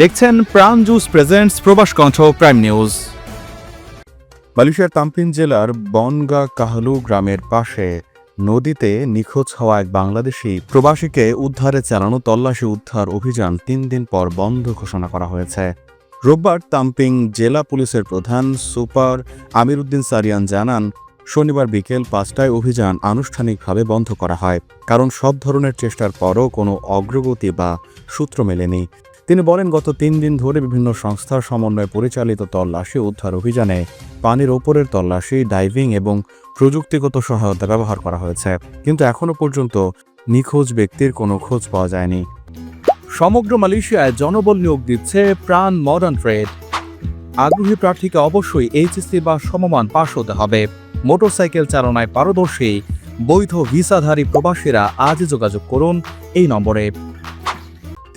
দেখছেন প্রাণ juice presents প্রবাস কণ্ঠ প্রাইম নিউজ মালয়েশিয়ার তাম্পিন জেলার বনগা কাহলু গ্রামের পাশে নদীতে নিখোঁজ হওয়া এক বাংলাদেশি প্রবাসীকে উদ্ধারে চালানো তল্লাশি উদ্ধার অভিযান তিন দিন পর বন্ধ ঘোষণা করা হয়েছে। রোববার তাম্পিং জেলা পুলিশের প্রধান সুপার আমির উদ্দিন সারিয়ান জানান, শনিবার বিকেল পাঁচটায় অভিযান আনুষ্ঠানিকভাবে বন্ধ করা হয়, কারণ সব ধরনের চেষ্টার পরও কোনো অগ্রগতি বা সূত্র মেলেনি। তিনি বলেন, গত তিন দিন ধরে বিভিন্ন সংস্থার সমন্বয়ে পরিচালিত তল্লাশি উদ্ধার অভিযানে পানির ওপরের তল্লাশি, ডাইভিং এবং প্রযুক্তিগত সহায়তা ব্যবহার করা হয়েছে। কিন্তু এখনও পর্যন্ত নিখোঁজ ব্যক্তির কোনো খোঁজ পাওয়া যায়নি। সমগ্র মালয়েশিয়ায় জনবল নিয়োগ দিচ্ছে প্রাণ মডার্ন ট্রেড আগ্রহী প্রার্থীকে অবশ্যই এইচএসসি বা সমমান পাশ হতে হবে। মোটরসাইকেল চালনায় পারদর্শী, বৈধ ভিসাধারী প্রবাসীরা আজই যোগাযোগ করুন এই নম্বরে।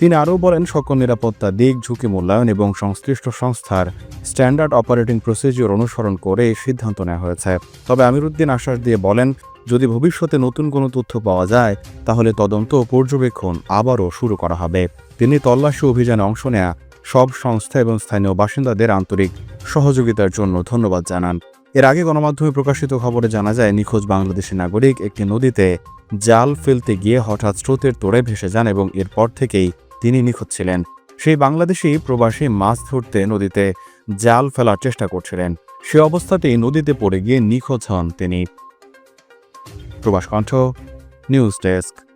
তিনি আরও বলেন, সকল নিরাপত্তা, দিক, ঝুঁকি মূল্যায়ন এবং সংশ্লিষ্ট সংস্থার স্ট্যান্ডার্ড অপারেটিং প্রসিজিওর অনুসরণ করে এই সিদ্ধান্ত নেওয়া হয়েছে। তবে আমিরুদ্দিন আশ্বাস দিয়ে বলেন, যদি ভবিষ্যতে নতুন কোনো তথ্য পাওয়া যায়, তাহলে তদন্ত ও পর্যবেক্ষণ আবারও শুরু করা হবে। তিনি তল্লাশি অভিযানে অংশ নেয়া সব সংস্থা এবং স্থানীয় বাসিন্দাদের আন্তরিক সহযোগিতার জন্য ধন্যবাদ জানান। এর আগে গণমাধ্যমে প্রকাশিত খবরে জানা যায়, নিখোঁজ বাংলাদেশি নাগরিক একটি নদীতে জাল ফেলতে গিয়ে হঠাৎ স্রোতের তোড়ে ভেসে যান এবং এরপর থেকেই তিনি নিখোঁজ ছিলেন। সেই বাংলাদেশি প্রবাসী মাছ ধরতে নদীতে জাল ফেলার চেষ্টা করছিলেন। সে অবস্থাতেই নদীতে পড়ে গিয়ে নিখোঁজ হন তিনি। প্রবাস কণ্ঠ নিউজ ডেস্ক।